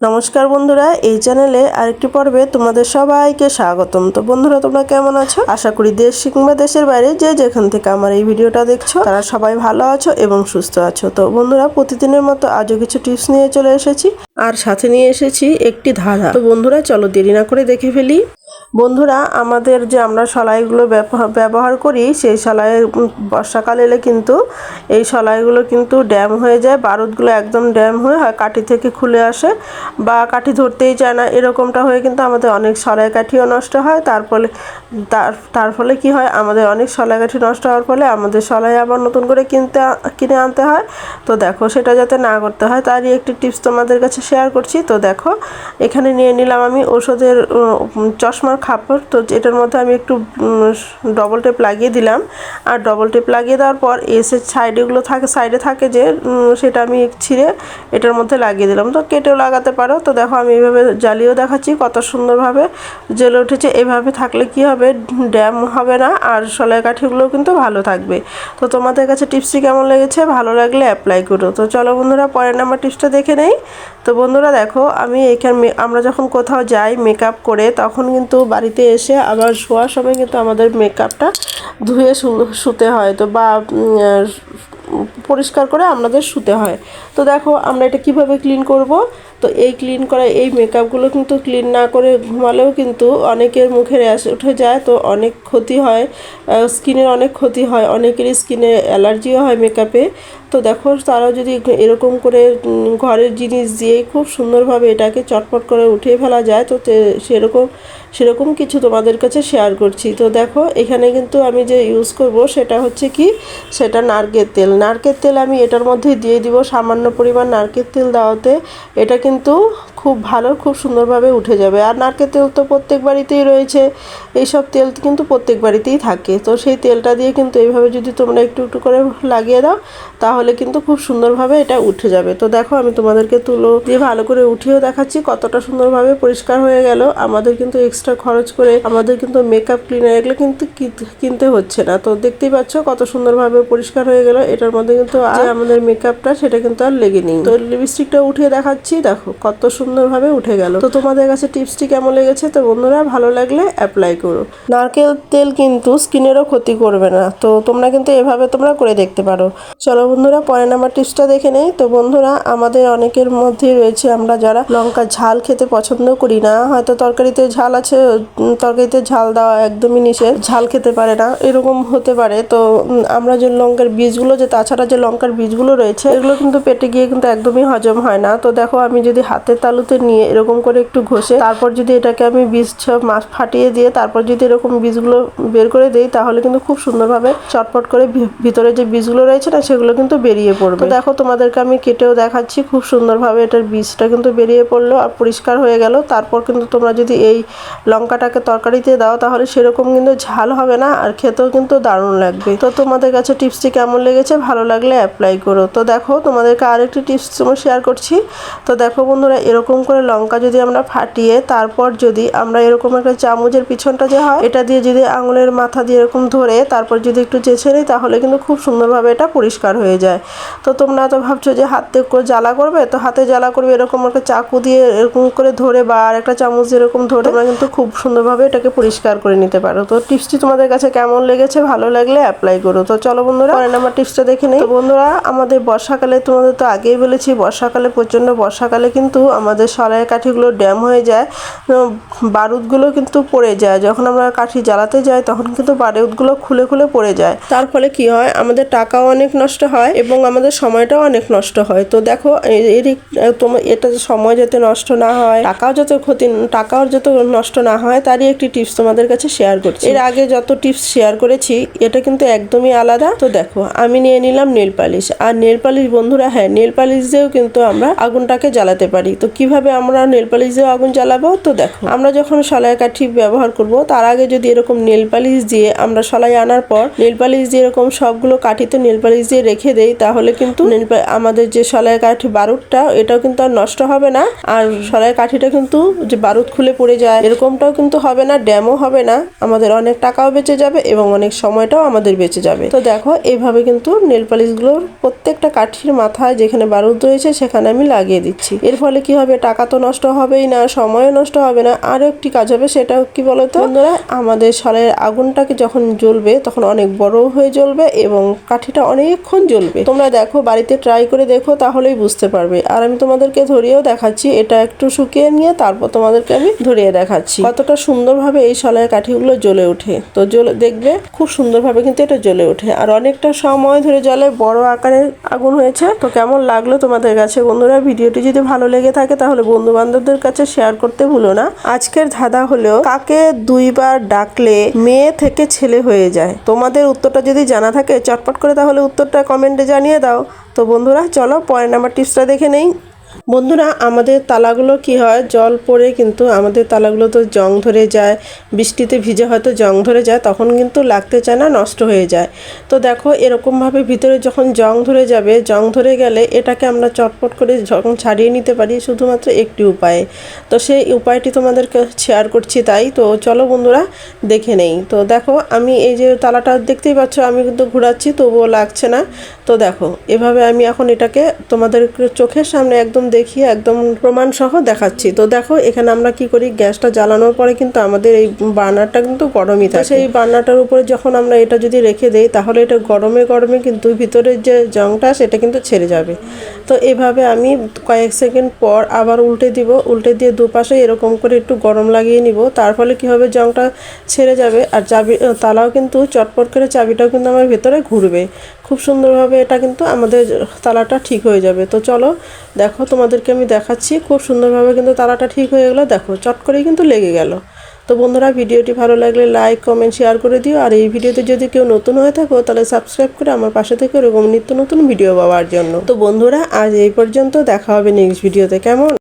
নমস্কার বন্ধুরা, এই চ্যানেলে আরেকটি পর্বে তোমাদের সবাইকে স্বাগতম। তো বন্ধুরা, তোমরা কেমন আছো? আশা করি দেশ কিংবা দেশের বাইরে যে যেখান থেকে আমার এই ভিডিওটা দেখছ, তারা সবাই ভালো আছো এবং সুস্থ আছো। তো বন্ধুরা, প্রতিদিনের মতো আজও কিছু টিপস নিয়ে চলে এসেছি। আর সাথে নিয়ে এসেছি একটি ধারা তো বন্ধুরা, চলো দেরি না করে দেখে ফেলি। বন্ধুরা, আমাদের যে আমরা সলাইগুলো ব্যবহার- করি, সেই সলাই বর্ষাকাল এলে কিন্তু এই সলাইগুলো কিন্তু ড্যাম হয়ে যায়, বারুদগুলো একদম ড্যাম হয়ে হয়, কাঠি থেকে খুলে আসে বা কাঠি ধরতেই চায় না, এরকমটা হয়ে কিন্তু আমাদের অনেক সলাই কাঠিও নষ্ট হয়, তার ফলে তার ফলে কি হয়, আমাদের অনেক সলাই কাঠি নষ্ট হওয়ার ফলে আমাদের সলাই আবার নতুন করে কিনতে, কিনে আনতে হয়। তো দেখো, সেটা যাতে না করতে হয়, তারই একটি টিপস তোমাদের কাছে শেয়ার করছি। তো দেখো, এখানে নিয়ে নিলাম আমি ওষুধের চশমার খাপড় তো এটার মধ্যে আমি একটু ডবল টেপ লাগিয়ে দিলাম। আর ডবল টেপ লাগিয়ে দেওয়ার পর এসে সাইডেগুলো থাকে সাইডে থাকে যে সেটা আমি ছিঁড়ে এটার মধ্যে লাগিয়ে দিলাম। তো কেটেও লাগাতে পারো। তো দেখো আমি এইভাবে জ্বালিয়েও দেখাচ্ছি কত সুন্দরভাবে জ্বলে উঠেছে। এভাবে থাকলে কি হবে? ড্যাম হবে না। আর সলাই কাঠিগুলো কিন্তু ভালো থাকবে। তো তোমাদের কাছে টিপসটি কেমন লেগেছে? ভালো লাগলে অ্যাপ্লাই করো। তো চলো বন্ধুরা, পরের নাম্বার টিপসটা দেখে নেই। তো বন্ধুরা দেখো, আমি এখানে আমরা যখন কোথাও যাই মেকআপ করে, তখন কিন্তু বাড়িতে এসে আবার শোয়ার সময় কিন্তু আমাদের মেকআপটা ধুয়ে শুতে হয়। তো বা পরিষ্কার করে আমাদের শুতে হয়। তো দেখো আমরা এটা কীভাবে ক্লিন করব? তো এই ক্লিন করা, এই মেকআপগুলো কিন্তু ক্লিন না করে ঘুমালেও কিন্তু অনেকের মুখে র্যাশ উঠে যায়, তো অনেক ক্ষতি হয় স্কিনের অনেক ক্ষতি হয়, অনেকেরই স্কিনে অ্যালার্জিও হয় মেকআপে তো দেখো তারা যদি এরকম করে ঘরের জিনিস দিয়ে খুব সুন্দরভাবে এটাকে চটপট করে উঠিয়ে ফেলা যায়, তো তে- সেরকম সেরকম কিছু তোমাদের কাছে শেয়ার করছি। তো দেখো, এখানে কিন্তু আমি যে ইউজ করব সেটা হচ্ছে কি, সেটা নারকেল তেল। নারকেল তেল আমি এটার মধ্যে দিয়ে দিব সামান্য পরিমাণ নারকেল তেল দেওয়াতে। এটা কিন্তু খুব ভালো, খুব সুন্দরভাবে উঠে যাবে। আর নারকেল তেল তো প্রত্যেক বাড়িতেই রয়েছে। এইসব তেল কিন্তু প্রত্যেক বাড়িতেই থাকে। তো সেই তেলটা দিয়ে কিন্তু এইভাবে যদি তোমরা একটু একটু করে লাগিয়ে দাও, তাহলে কিন্তু খুব সুন্দরভাবে এটা উঠে যাবে। তো দেখো, আমি তোমাদেরকে তুলো দিয়ে ভালো করে উঠিয়েও দেখাচ্ছি কতটা সুন্দরভাবে পরিষ্কার হয়ে গেল। আমাদের কিন্তু এক্সট্রা খরচ করে আমাদের কিন্তু মেকআপ ক্লিনার এগুলো কিন্তু কিনতে হচ্ছে না। তো দেখতেই পাচ্ছ কত সুন্দরভাবে পরিষ্কার হয়ে গেল। এটার মধ্যে কিন্তু আমাদের মেকআপটা সেটা কিন্তু আর লেগে নেই। তো লিপস্টিকটা উঠিয়ে দেখাচ্ছি। দেখো কত সুন্দরভাবে উঠে গেল। তো তোমাদের কাছে টিপসটি কেমন লেগেছে? তো বন্ধুরা, ভালো লাগলে অ্যাপ্লাই করো। নারকেল তেল কিন্তু স্কিনেরও ক্ষতি করবে না। তো তোমরা কিন্তু এভাবে তোমরা করে দেখতে পারো। চলো বন্ধুরা, পরের নাম্বার টিপসটা দেখে নেই। তো বন্ধুরা, আমাদের অনেকের মধ্যেই রয়েছে আমরা যারা লঙ্কা ঝাল খেতে পছন্দ করি না। হয়তো তরকারিতে ঝাল আছে তরকারিতে ঝাল দেওয়া একদমই নিষেধ। ঝাল খেতে পারে না, এরকম হতে পারে। তো আমরা যে লঙ্কার বীজগুলো যে, তাছাড়া যে লঙ্কার বীজগুলো রয়েছে, এগুলো কিন্তু পেটে গিয়ে কিন্তু একদমই হজম হয় না। তো দেখো, আমি যদি হাতের তালুতে নিয়ে এরকম করে একটু ঘষে, তারপর যদি এটাকে আমি বীজ মাছ ফাটিয়ে দিয়ে তারপর যদি এরকম বীজগুলো বের করে দেই, তাহলে কিন্তু খুব সুন্দরভাবে চটপট করে ভিতরে যে বীজগুলো রয়েছে না, সেগুলো কিন্তু বেরিয়ে পড়বে। দেখো, তোমাদেরকে আমি কেটেও দেখাচ্ছি খুব সুন্দরভাবে এটার বীজটা কিন্তু বেরিয়ে পড়ল আর পরিষ্কার হয়ে গেল। তারপর কিন্তু তোমরা যদি এই লঙ্কাটাকে তরকারিতে দাও, তাহলে সেরকম কিন্তু ঝাল হবে না আর খেতেও কিন্তু দারুণ লাগবে। তো তোমাদের কাছে টিপসটি কেমন লেগেছে? ভালো লাগলে অ্যাপ্লাই করো। তো দেখো, তোমাদেরকে আরেকটি টিপস তোমার শেয়ার করছি। তো দেখো বন্ধুরা, এরকম করে লঙ্কা যদি আমরা ফাটিয়ে তারপর যদি আমরা এরকম একটা চামচের পিছনটা যে হয়, এটা দিয়ে যদি আঙুলের মাথা দিয়ে এরকম ধরে তারপর যদি একটু চেঁচে নিই, তাহলে কিন্তু খুব সুন্দরভাবে এটা পরিষ্কার হয়ে যায়। তো তোমরা তো ভাবছ যে হাতে করে জ্বালা করবে? তো হাতে জ্বালা করবে, এরকম একটা চাকু দিয়ে এরকম করে ধরে বা আর একটা চামচ এরকম ধরে তোমরা কিন্তু খুব সুন্দরভাবে এটাকে পরিষ্কার করে নিতে পারো। তো টিপসটি তোমাদের কাছে কেমন লেগেছে, ভালো লাগলে অ্যাপ্লাই করো। তো চলো বন্ধুরা, পরের নাম্বার টিপসটা দেখে নেই। বন্ধুরা, আমাদের বর্ষাকালে তোমাদের তো আগেই বলেছি, বর্ষাকালে, প্রচণ্ড বর্ষাকালে কিন্তু আমাদের সরাই কাঠিগুলো ড্যাম হয়ে যায় বারুদগুলো কিন্তু পড়ে যায়। যখন আমরা কাঠি জ্বালাতে যাই, তখন কিন্তু বারুদগুলো খুলে খুলে পড়ে যায়। তার ফলে কি হয়, আমাদের টাকাও অনেক নষ্ট হয় এবং আমাদের সময়টাও অনেক নষ্ট হয়। তো দেখো এর তোমার এটা সময় যাতে নষ্ট না হয়, টাকাও যাতে ক্ষতি, টাকাও যাতে নষ্ট না হয়, তারই একটি টিপস তোমাদের কাছে শেয়ার করছি। এর আগে যত টিপস শেয়ার করেছি, এটা কিন্তু একদমই আলাদা। তো দেখো, আমি নিয়ে নিলাম নেল পালিশ। আর নেল পালিশ, বন্ধুরা হ্যাঁ নেল পালিশ দিয়েও কিন্তু আমরা আগুনটাকে জ্বালাতে পারি। তো কীভাবে আমরা নেল দিয়ে আগুন জ্বালাবো? তো দেখো, আমরা যখন সলাই কাঠি ব্যবহার করব, তার আগে যদি এরকম নেল পালিশ দিয়ে আমরা সলাই আনার পর নেল পালিশ দিয়ে এরকম সবগুলো কাঠিতে নেল পালিশ দিয়ে রেখে দেই, তাহলে কিন্তু আমাদের যে সলাই কাঠি বারুদটা, এটাও কিন্তু আর নষ্ট হবে না। আর সলাই কাঠিটা কিন্তু যে বারুদ খুলে পড়ে যায়, এরকমটাও কিন্তু হবে না, ড্যামও হবে না। আমাদের অনেক টাকাও বেঁচে যাবে এবং অনেক সময়টাও আমাদের বেঁচে যাবে। তো দেখো, এইভাবে কিন্তু নেল পালিশগুলোর প্রত্যেকটা কাঠির মাথায় যেখানে বারুদ রয়েছে, সেখানে আমি লাগিয়ে দিচ্ছি। এর ফলে কি হবে? টাকা তো নষ্ট হবেই না সময়ও নষ্ট হবে না। আরও একটি কাজ হবে সেটা কি বলতো? বন্ধুরা আমাদের সলের আগুনটাকে যখন জ্বলবে তখন অনেক বড় হয়ে জ্বলবে এবং কাঠিটা অনেকক্ষণ জ্বলবে। তোমরা দেখো বাড়িতে ট্রাই করে দেখো তাহলেই বুঝতে পারবে। আর আমি তোমাদেরকে ধরিয়েও দেখাচ্ছি এটা একটু শুকিয়ে নিয়ে তারপর তোমাদেরকে আমি ধরিয়ে দেখাচ্ছি। কতটা সুন্দরভাবে এই সলের কাঠিগুলো জ্বলে ওঠে। তো জ্বলে দেখবে খুব সুন্দরভাবে কিন্তু এটা জ্বলে ওঠে। আর অনেকটা সময় ধরে জলে বড় আকারে আগুন হয়েছে। তো কেমন লাগল তোমাদের কাছে বন্ধুরা? ভিডিওটি যদি ভালো লেগে থাকে, তাহলে বন্ধু বান্ধবদের কাছে শেয়ার করতে ভুলো না। আজকের ধাঁধা হলো, কাকে দুইবার ডাকলে মেয়ে থেকে ছেলে হয়ে যায়? তোমাদের উত্তরটা যদি জানা থাকে, চটপট করে তাহলে উত্তরটা কমেন্টে জানিয়ে দাও। তো বন্ধুরা, চলো পরের নাম্বার টিপসটা দেখে নেই। বন্ধুরা, আমাদের তালাগুলো কি হয়? জল পড়ে কিন্তু আমাদের তালাগুলো তো জং ধরে যায়, বৃষ্টিতে ভিজে হয়তো জং ধরে যায়, তখন কিন্তু লাগতে চায় না, নষ্ট হয়ে যায়। তো দেখো, এরকমভাবে ভিতরে যখন জং ধরে যাবে, জং ধরে গেলে এটাকে আমরা চটপট করে যখন ছাড়িয়ে নিতে পারি, শুধুমাত্র একটি উপায়ে। তো সেই উপায়টি তোমাদেরকে শেয়ার করছি তাই। তো চলো বন্ধুরা, দেখে নেই। তো দেখো, আমি এই যে তালাটা দেখতেই পাচ্ছ, আমি কিন্তু ঘোরাচ্ছি, তবুও লাগছে না। তো দেখো, এভাবে আমি এখন এটাকে তোমাদের চোখের সামনে একদম দেখিয়ে একদম প্রমাণ সহ দেখাচ্ছি। তো দেখো এখানে আমরা কি করি গ্যাসটা জ্বালানোর পরে কিন্তু আমাদের এই বার্নারটা কিন্তু গরমই থাকে। সেই বার্নারটার উপরে যখন আমরা এটা যদি রেখে দেই তাহলে এটা গরমে গরমে কিন্তু ভিতরের যে জংটা সেটা কিন্তু ছেড়ে যাবে। তো এভাবে আমি কয়েক সেকেন্ড পর আবার উল্টে দিব, উল্টে দিয়ে দুপাশে এরকম করে একটু গরম লাগিয়ে নিব। তার ফলে কী হবে? জংটা ছেড়ে যাবে আর চাবি তালাও কিন্তু চটপট করে চাবিটাও কিন্তু আমার ভেতরে ঘুরবে। খুব সুন্দরভাবে এটা কিন্তু আমাদের তালাটা ঠিক হয়ে যাবে। তো চলো, দেখো তোমাদেরকে আমি দেখাচ্ছি। খুব সুন্দরভাবে কিন্তু তালাটা ঠিক হয়ে গেলো। দেখো, চট করেই কিন্তু লেগে গেল। তো বন্ধুরা, ভিডিওটি ভালো লাগলে লাইক কমেন্ট শেয়ার করে দিও। আর এই ভিডিওতে যদি কেউ নতুন হয়ে থাকো, তাহলে সাবস্ক্রাইব করে আমার পাশে থেকে এরকম নিত্য নতুন ভিডিও পাওয়ার জন্য। তো বন্ধুরা, আজ এই পর্যন্ত দেখা হবে নেক্সট ভিডিওতে কেমন?